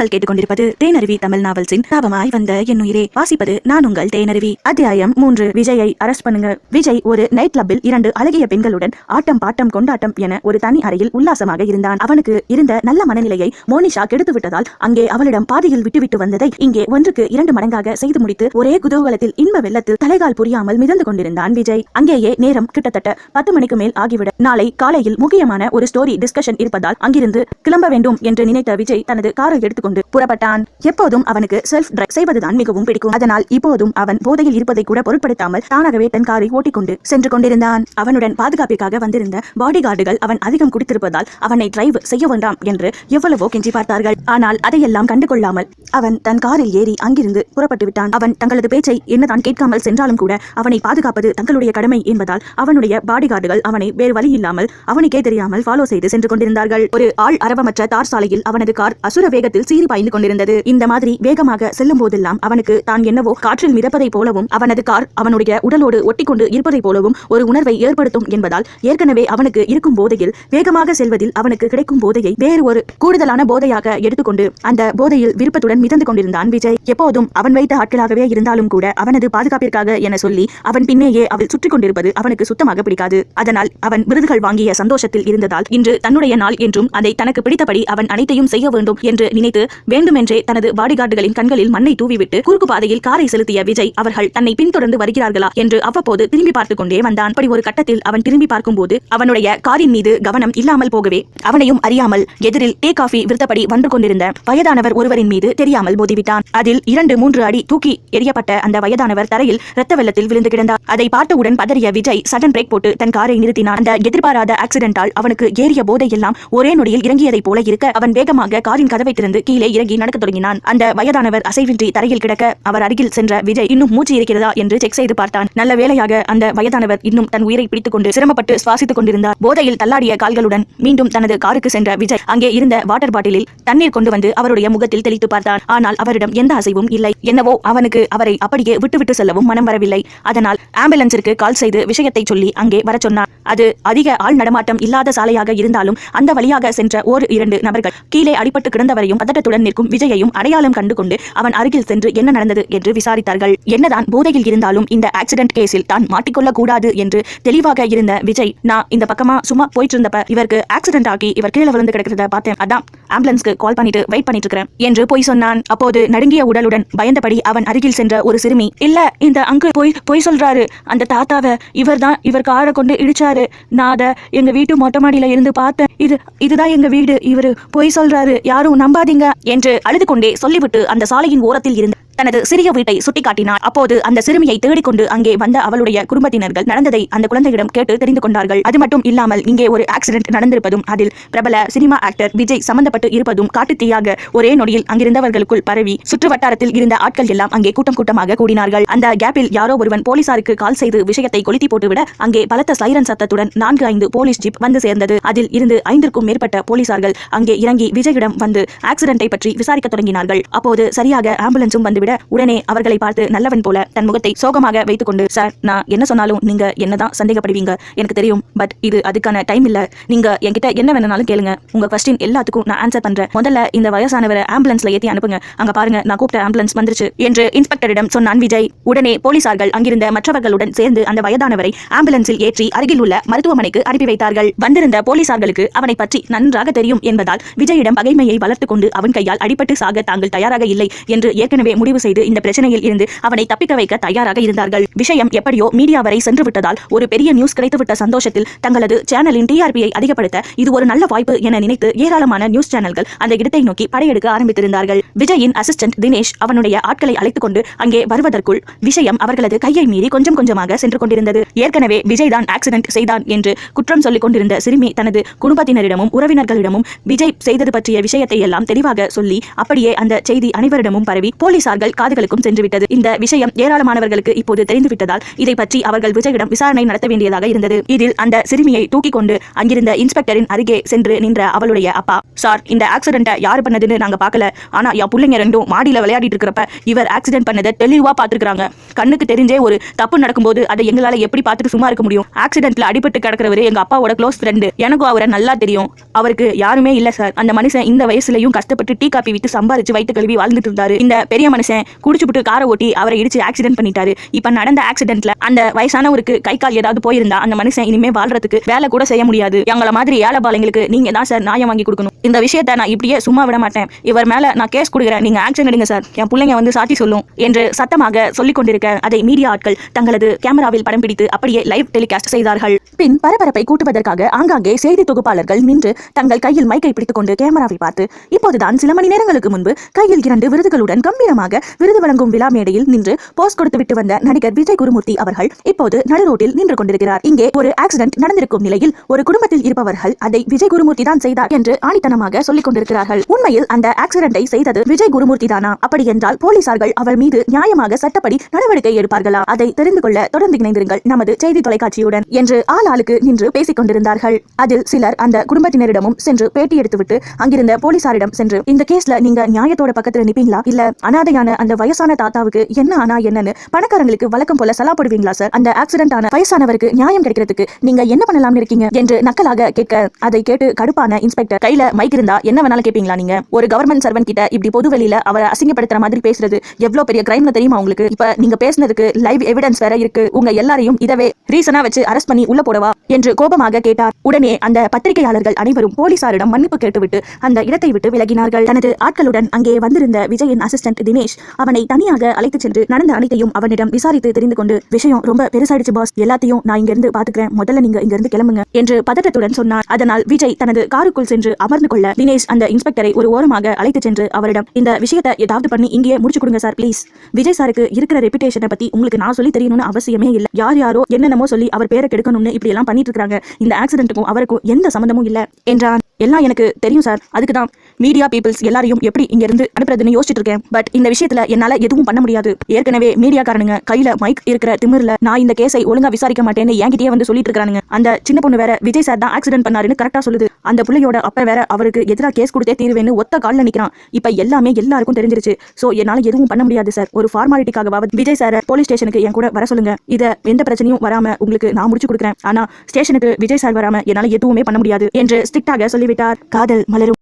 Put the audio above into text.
நீங்கள் கேட்டுக்கொண்டிருப்பது தேனருவி தமிழ் நாவல்ஸின் தாபமாய் வந்த என்னுயிரே. வாசிப்பது நான் உங்கள் தேனருவி. அத்தியாயம் மூன்று. விஜயை அரெஸ்ட் பண்ணுங்க. விஜய் ஒரு நைட் கிளப்பில் இரண்டு அழகிய பெண்களுடன் ஆட்டம் பாட்டம் கொண்டாட்டம் என ஒரு தனி அறையில் உல்லாசமாக இருந்தான். அவனுக்கு இருந்த நல்ல மனநிலையை மோனிஷா கெடுத்து விட்டதால் அங்கே அவளிடம் பாதியில் விட்டுவிட்டு வந்ததை இங்கே ஒன்றுக்கு இரண்டு மடங்காக செய்து முடித்து ஒரே குதூகலத்தில் இன்ப வெள்ளத்தில் தலைகால் புரியாமல் மிதந்து கொண்டிருந்தான் விஜய். அங்கேயே நேரம் கிட்டத்தட்ட பத்து மணிக்கு மேல் ஆகிவிட நாளை காலையில் முக்கியமான ஒரு ஸ்டோரி டிஸ்கஷன் இருப்பதால் அங்கிருந்து கிளம்ப வேண்டும் என்று நினைத்த விஜய் தனது காரை எடுத்துக்கொண்டு கொண்டு புறப்பட்டான். எப்போதும் அவனுக்கு செல்ஃப் டிரைவ் செய்வதுதான் மிகவும் பிடிக்கும். அதனால் இப்போதும் அவன் போதையில் இருப்பதை கூட பொருட்படுத்தாமல் தானாகவே தன் காரை ஓட்டிக்கொண்டு சென்று கொண்டிருந்தான். அவனுடன் பாதுகாப்பிற்காக வந்திருந்த பாடி கார்டுகள் அவன் அதிகம் குடித்திருப்பதால் அவனை டிரைவ் செய்ய வேண்டாம் என்று எவ்வளவோ கெஞ்சி பார்த்தார்கள். ஆனால் அதையெல்லாம் கண்டுகொள்ளாமல் அவன் தன் காரில் ஏறி அங்கிருந்து புறப்பட்டு விட்டான். அவன் தங்களது பேச்சை என்னதான் கேட்காமல் சென்றாலும் கூட அவனை பாதுகாப்பது தங்களுடைய கடமை என்பதால் அவனுடைய பாடி கார்டுகள் அவனை வேறு வழி இல்லாமல் அவனுக்கே தெரியாமல் ஃபாலோ செய்து சென்று கொண்டிருந்தார்கள். ஒரு ஆள் அரவமற்ற தார் சாலையில் அவனது கார் அசுர வேகத்தில் சீ சீறி பாய்ந்து கொண்டிருந்தது. இந்த மாதிரி வேகமாக செல்லும் போதெல்லாம் அவனுக்கு தான் என்னவோ காற்றில் மிதப்பதைப் போலவும் அவனது கார் அவனுடைய உடலோடு ஒட்டிக்கொண்டு இருப்பதைப் போலவும் ஒரு உணர்வை ஏற்படுத்தும் என்பதால் ஏற்கனவே அவனுக்கு இருக்கும் போதையில் வேகமாக செல்வதில் அவனுக்கு கிடைக்கும் போதையை வேறு ஒரு கூடுதலான போதையாக எடுத்துக்கொண்டு அந்த போதையில் விருப்பத்துடன் மிதந்து கொண்டிருந்தான் விஜய். எப்போதும் அவன் வைத்த ஆட்களாகவே இருந்தாலும் கூட அவனது பாதுகாப்பிற்காக என சொல்லி அவன் பின்னேயே அவள் சுற்றி கொண்டிருப்பது அவனுக்கு சுத்தமாக பிடிக்காது. அதனால் அவன் விருதுகள் வாங்கிய சந்தோஷத்தில் இருந்ததால் இன்று தன்னுடைய நாள் என்றும் அதை தனக்கு பிடித்தபடி அவன் அனைத்தையும் செய்ய வேண்டும் என்று நினைத்து வேண்டுமென்றே தனது பாடிகார்டுகளின் கண்களில் மண்ணை தூவிவிட்டு குறுக்கு பாதையில் காரை செலுத்திய விஜய் அவர்கள் தன்னை பின்தொடர்ந்து வருகிறார்களா என்று அவ்வப்போது திரும்பி பார்த்துக் கொண்டே வந்தான். அப்படி ஒரு கட்டத்தில் அவன் திரும்பி பார்க்கும்போது அவனுடைய காரின் மீது கவனம் இல்லாமல் போகவே அவனையும் அறியாமல் எதிரில் டே காஃபி விருத்தபடி வந்து கொண்டிருந்த வயதானவர் ஒருவரின் மீது தெரியாமல் மோதிவிட்டான். அதில் இரண்டு மூன்று அடி தூக்கி எரியப்பட்ட அந்த வயதானவர் தரையில் இரத்த வெள்ளத்தில் விழுந்து கிடந்தார். அதை பார்த்தவுடன் பதறிய விஜய் சடன் பிரேக் போட்டு தன் காரை நிறுத்தினான். அந்த எதிர்பாராத ஆக்சிடென்டால் அவனுக்கு ஏறிய போதை எல்லாம் ஒரே நொடியில் இறங்கியதை போல இருக்க அவன் வேகமாக காரின் கதவை திறந்து கீழே இறங்கி நடக்க தொடங்கினான். அந்த வயதானவர் அசைவின்றி தரையில் கிடக்க அவர் அருகில் சென்ற விஜய் இன்னும் மூச்சு இருக்கிறதா என்று செக் செய்து பார்த்தான். நல்ல வேளையாக அந்த வயதானவர் இன்னும் தன் உயிரை பிடித்துக் கொண்டு சிரமப்பட்டு சுவாசித்துக் கொண்டிருந்தார். போதையில் தள்ளாடிய கால்களுடன் மீண்டும் தனது காருக்கு சென்ற விஜய் அங்கே இருந்த வாட்டர் பாட்டிலில் தண்ணீர் கொண்டு வந்து அவருடைய முகத்தில் தெளித்து பார்த்தான். ஆனால் அவரிடம் எந்த அசைவும் இல்லை. என்னவோ அவனுக்கு அவரை அப்படியே விட்டுவிட்டு செல்லவும் மனம் வரவில்லை. அதனால் ஆம்புலன்ஸிற்கு கால் செய்து விஷயத்தை சொல்லி அங்கே வரச் சொன்னான். அது அதிக ஆள் நடமாட்டம் இல்லாத சாலையாக இருந்தாலும் அந்த வழியாக சென்ற ஓர் இரண்டு நபர்கள் கீழே அடிபட்டு கிடந்தவரையும் பதட்ட பதட்டத்துடன் நிற்கும் விஜயையும் அடையாளம் கண்டு கொண்டு அவன் அருகில் சென்று என்ன நடந்தது என்று விசாரித்தார்கள். என்னதான் போதையில் இருந்தாலும் இந்த ஆக்சிடென்ட் கேஸில் தான் மாட்டிக்கொள்ள கூடாது என்று தெளிவாக இருந்த விஜய் நான் இந்த பக்கமா சும்மா போயிட்டு இருந்தப்ப இவருக்கு ஆக்சிடென்ட் ஆகி இவர் கீழே விழுந்து கிடக்கிறத பார்த்தேன். அதான் ஆம்புலன்ஸ்க்கு கால் பண்ணிட்டு வெயிட் பண்ணிட்டு இருக்கிறேன் என்று போய் சொன்னான். அப்போது நடுங்கிய உடலுடன் பயந்தபடி அவன் அருகில் சென்ற ஒரு சிறுமி இல்ல இந்த அங்கு போய் போய் சொல்றாரு. அந்த தாத்தாவை இவர் தான் இவர் காரை கொண்டு இடிச்சாரு. நான் அதை எங்க வீட்டு மொட்டை மாடியில இருந்து பார்த்தேன். இது இதுதான் எங்க வீடு. இவரு பொய் சொல்றாரு. யாரும் நம்பாதீங்க. என்று அழுது கொண்டே சொல்லிவிட்டு அந்த சாலையின் ஓரத்தில் இருந்த தனது சிறிய வீட்டை சுட்டிக்காட்டினார். அப்போது அந்த சிறுமியை தேடிக்கொண்டு அங்கே வந்த அவளுடைய குடும்பத்தினர்கள் நடந்ததை அந்த குழந்தையிடம் கேட்டு தெரிந்து கொண்டார்கள். அது மட்டும் இல்லாமல் இங்கே ஒரு ஆக்சிடென்ட் நடந்திருப்பதும் அதில் பிரபல சினிமா ஆக்டர் விஜய் சம்பந்தப்பட்டு இருப்பதும் காட்டுத்தீயாக ஒரே நொடியில் அங்கிருந்தவர்களுக்குள் பரவி சுற்று வட்டாரத்தில் இருந்த ஆட்கள் எல்லாம் அங்கே கூட்டம் கூட்டமாக கூடினார்கள். அந்த கேப்பில் யாரோ ஒருவன் போலீசாருக்கு கால் செய்து விஷயத்தை கொளுத்தி போட்டுவிட அங்கே பலத்த சைரன் சத்தத்துடன் நான்கு ஐந்து போலீஸ் ஜீப் வந்து சேர்ந்தது. அதில் இருந்து ஐந்திற்கும் மேற்பட்ட போலீசார்கள் அங்கே இறங்கி விஜயிடம் வந்து ஆக்சிடென்ட்டை பற்றி விசாரிக்க தொடங்கினார்கள். அப்போது சரியாக ஆம்புலன்ஸும் வந்துவிட உடனே அவர்களை பார்த்து நல்லவன் போல தன் முகத்தை சோகமாக வைத்துக்கொண்டு சார் நான் என்ன சொன்னாலும் நீங்க என்னதான் சந்தேகப்படுவீங்க? எனக்கு தெரியும் பட் இது அதுக்கான டைம் இல்ல. நீங்க என்கிட்ட என்ன வேணாலும் கேளுங்க. உங்க கொஸ்டின் எல்லாத்துக்கும் நான் ஆன்சர் பண்றேன். முதல்ல இந்த வயசானவரை ஆம்புலன்ஸ்ல ஏத்தி அனுப்புங்க. அங்க பாருங்க நான் கூப்பிட்ட ஆம்புலன்ஸ் வந்துருச்சு என்று இன்ஸ்பெக்டரிடம் சொன்னான் விஜய் உடனே போலீசார்கள் அங்கிருந்த மற்றவர்களுடன் சேர்ந்து அந்த வயதானவரை ஆம்புலன்ஸில் ஏற்றி அருகில் உள்ள மருத்துவமனைக்கு அனுப்பி வைத்தார்கள். வந்திருந்த போலீசார்களுக்கு அவனை பற்றி நன்றாக தெரியும் என்பதால் விஜயிடம் பகைமையை வளர்த்துக் கொண்டு அவன் கையால் அடிபட்டு சாக தாங்கள் தயாராக இல்லை என்று ஏற்கனவே முடிவு செய்து இந்த பிரச்சனையில் இருந்து அவனை தப்பிக்க வைக்க தயாராக இருந்தார்கள். விஷயம் எப்படியோ மீடியா வரை சென்று விட்டதால் ஒரு பெரிய நியூஸ் கிடைத்துவிட்ட சந்தோஷத்தில் தங்களது சேனலின் டிஆர்பியை அதிகப்படுத்த இது ஒரு நல்ல வாய்ப்பு என நினைத்து ஏராளமான நியூஸ் சேனல்கள் அந்த இடத்தை நோக்கி படையெடுக்க ஆரம்பித்திருந்தார்கள். விஜயின் அசிஸ்டன்ட் தினேஷ் அவனுடைய ஆட்களை அழைத்துக் கொண்டு அங்கே வருவதற்குள் விஷயம் அவர்களது கையை மீறி கொஞ்சம் கொஞ்சமாக சென்று கொண்டிருந்தது. ஏற்கனவே விஜய் தான் ஆக்சிடென்ட் செய்தான் என்று குற்றம் சொல்லிக் கொண்டிருந்த சிறுமி தனது குடும்பத்தினரிடமும் உறவினர்களிடமும் விஜய் செய்தது பற்றிய விஷயத்தை எல்லாம் தெளிவாக சொல்லி அப்படியே அந்த செய்தி அனைவரிடமும் பரவி போலீசார் அவர்கள் காதுகளுக்கும் சென்றுவிட்டது. இந்த விஷயம் ஏராளமானவர்களுக்கு இப்போது தெரிந்துவிட்டதால் இதை பற்றி அவர்கள் விஜயிடம் விசாரணை நடத்த வேண்டியதாக இருந்தது. இதில் அந்த சிறுமியை தூக்கிக் கொண்டு அங்கிருந்த இன்ஸ்பெக்டரின் அருகே சென்று நின்ற அவளுடைய அப்பா சார் இந்த ஆக்சிடென்ட்டை யார் பண்ணதுன்னு நாங்க பார்க்கல. ஆனா என் பிள்ளைங்க ரெண்டும் மாடியில விளையாடிட்டு இருக்கிறப்ப இவர் ஆக்சிடென்ட் பண்ணதை தெளிவா பார்த்துருக்காங்க கண்ணுக்கு தெரிஞ்சே ஒரு தப்பு நடக்கும்போது அதை எங்களால எப்படி பார்த்துட்டு சும்மா இருக்க முடியும்? ஆக்சிடென்ட்ல அடிபட்டு கிடக்கிறவரு எங்க அப்பாவோட க்ளோஸ் ஃப்ரெண்டு எனக்கும் அவரை நல்லா தெரியும். அவருக்கு யாருமே இல்ல சார். அந்த மனுஷன் இந்த வயசுலயும் கஷ்டப்பட்டு டீ காப்பி விட்டு சம்பாரிச்சு வயிற்று கழுவி வாழ்ந்துட்டு இருந்தாரு. இந்த பெரிய மனுஷன் குடிச்சுப்புட்டு காரை ஓட்டி அவரை இடிச்சு ஆக்சிடென்ட் பண்ணிட்டாரு. இப்ப நடந்த ஆக்சிடென்ட்ல அந்த வயசானவருக்கு கை கால் ஏதாவது போயிருந்தா அந்த மனுஷன் இனிமே வாழ்றதுக்கு வேலை கூட செய்ய முடியாது. எங்களை மாதிரி ஏழை பாலைங்களுக்கு நீங்க தான் சார் நியாயம் வாங்கி கொடுக்கணும். இந்த விஷயத்தை நான் இப்படியே சும்மா விட மாட்டேன். இவர் மேல நான் கேஸ் கொடுக்குறேன். நீங்க ஆக்ஷன் எடுங்க சார். என் பிள்ளைங்க வந்து சாட்சி சொல்லும் என்று சத்தமாக சொல்லிக் கொண்டிருக்க அதை மீடியா ஆட்கள் தங்களது கேமராவில் படம் பிடித்து அப்படியே லைவ் டெலிகாஸ்ட் செய்தார்கள். பின் பரபரப்பை கூட்டுவதற்காக ஆங்காங்கே செய்தி தொகுப்பாளர்கள் நின்று தங்கள் கையில் மைக்கை பிடித்துக் கொண்டு கேமராவை பார்த்து இப்போதுதான் சில மணி நேரங்களுக்கு முன்பு கையில் இரண்டு விருதுகளுடன் கம்பீரமாக விருது வழங்கும் விழா மேடையில் நின்று போஸ்ட் கொடுத்துவிட்டு வந்த நடிகர் விஜய் குருமூர்த்தி அவர்கள் இப்போது நடுரோட்டில் நின்று கொண்டிருக்கிறார். இங்கே ஒரு ஆக்சிடென்ட் நடந்திருக்கும் நிலையில் ஒரு குடும்பத்தில் இருப்பவர்கள் அதை விஜய் குருமூர்த்தி தான் செய்தார் என்று ஆணித்தனமாக சொல்லிக் கொண்டிருக்கிறார்கள். உண்மையில் அந்த ஆக்சிடென்டை செய்தது விஜய் குருமூர்த்தி தானா? அப்படி என்றால் போலீசார்கள் அவர் மீது நியாயமாக சட்டப்படி நடவடிக்கை எடுப்பார்களா? அதை தெரிந்து கொள்ள தொடர்ந்து இணைந்திருங்கள் நமது செய்தி தொலைக்காட்சியுடன் என்று ஆள் ஆளுக்கு நின்று பேசிக் கொண்டிருந்தார்கள். அதில் சிலர் அந்த குடும்பத்தினரிடமும் சென்று பேட்டி எடுத்துவிட்டு அங்கிருந்த போலீசாரிடம் சென்று இந்த கேஸ்ல நீங்க நியாயத்தோட பக்கத்துல நிப்பீங்களா? இல்ல அனாதையான அந்த வயசான தாத்தாவுக்கு என்ன ஆனா என்னன்னு பணக்காரங்களுக்கு வழக்கம் போல சலா போடுவீங்களா சார் அந்த ஆக்சிடென்ட் ஆன வயசானவருக்கு நியாயம் கிடைக்கிறதுக்கு நீங்க என்ன பண்ணலாம்னு இருக்கீங்க? என்று நக்கலாக கேட்க அதை கேட்டு கடுப்பான இன்ஸ்பெக்டர் கையில மைக் இருந்தா என்ன வேணாலும் கேட்பீங்களா நீங்க? ஒரு கவர்மெண்ட் சர்வன் கிட்ட இப்படி பொது வெளியில அவரை அசிங்கப்படுத்துற மாதிரி பேசுறது எவ்வளவு பெரிய கிரைம்னு தெரியுமா உங்களுக்கு? இப்ப நீங்க பேசுனதுக்கு லைவ் எவிடன்ஸ் வேற இருக்கு. உங்க எல்லாரையும் இதவே ரீசனா வச்சு அரெஸ்ட் பண்ணி உள்ள போடவா? என்று கோபமாக கேட்டார். உடனே அந்த பத்திரிகையாளர்கள் அனைவரும் போலீசாரிடம் மன்னிப்பு கேட்டுவிட்டு அந்த இடத்தை விட்டு விலகினார்கள். தனது ஆட்களுடன் அங்கே வந்திருந்த விஜயின் அசிஸ்டன்ட் தினேஷ் அவனை தனியாக அழைத்துச் சென்று நடந்த அனைத்தையும் அவனிடம் விசாரித்து தெரிந்து கொண்டு விஷயம் ரொம்ப பெருசாயிடுச்சு பாஸ் எல்லாத்தையும் நான் இங்கிருந்து பாத்துக்கிறேன். முதல்ல நீங்க இங்கிருந்து கிளம்புங்க என்று பதட்டத்துடன் சொன்னார் அதனால் விஜய் தனது காருக்குள் சென்று அமர்ந்து கொள்ள தினேஷ் அந்த இன்ஸ்பெக்டரை ஒரு ஓரமாக அழைத்துச் சென்று அவரிடம் இந்த விஷயத்தை ஏதாவது பண்ணி இங்கேயே முடிச்சு கொடுங்க சார் ப்ளீஸ் விஜய் சாருக்கு இருக்கிற ரெputation-அ பத்தி உங்களுக்கு நான் சொல்லி தெரியணும்னு அவசியமே இல்லை. யார் யாரோ என்னென்னமோ சொல்லி அவர் பேரை கெடுக்கணும்னு இப்படி எல்லாம் பண்ணிட்டு இருக்காங்க. இந்த ஆக்சிடென்ட்டுக்கும் அவருக்கும் எந்த சம்பந்தமும் இல்லை என்றான். எல்லாம் எனக்கு தெரியும் சார் அதுக்கு தான் மீடியா பீப்புள்ஸ் எல்லாரையும் எப்படி இங்க இருந்து அனுப்புறதுன்னு யோசிச்சுட்டு இருக்கேன் பட் இந்த விஷயத்துல என்னால எதுவும் பண்ண முடியாது. ஏற்கனவே மீடியாக்காரனுங்க கையில மைக் இருக்கிற திமிர்ல நான் இந்த கேஸை ஒழுங்கா விசாரிக்க மாட்டேன்னு என்கிட்டயே வந்து சொல்லிட்டு இருக்கானுங்க அந்த சின்ன பொண்ணு வேற விஜய் சார் தான் ஆக்சிடென்ட் பண்ணாருன்னு கரெக்டா சொல்லுது. அந்த பிள்ளையோட அப்ப வேற அவருக்கு எதிராக கேஸ் கொடுத்தே தீர்வேன்னு ஒத்த காலில் நிக்கிறான். இப்ப எல்லாமே எல்லாருக்கும் தெரிஞ்சிருச்சு. சோ என்னால எதுவும் பண்ண முடியாது சார் ஒரு ஃபார்மாலிட்டிக்காகவாவது விஜய் சார போலீஸ் ஸ்டேஷனுக்கு என் கூட வர சொல்லுங்க. இத எந்த பிரச்சனையும் வராம உங்களுக்கு நான் முடிச்சு கொடுக்குறேன். ஆனா ஸ்டேஷனுக்கு விஜய் சார் வராம என்னால எதுவுமே பண்ண முடியாது என்று ஸ்ட்ரிக்டாக சொல்லிவிட்டார் காதல் மலரும்.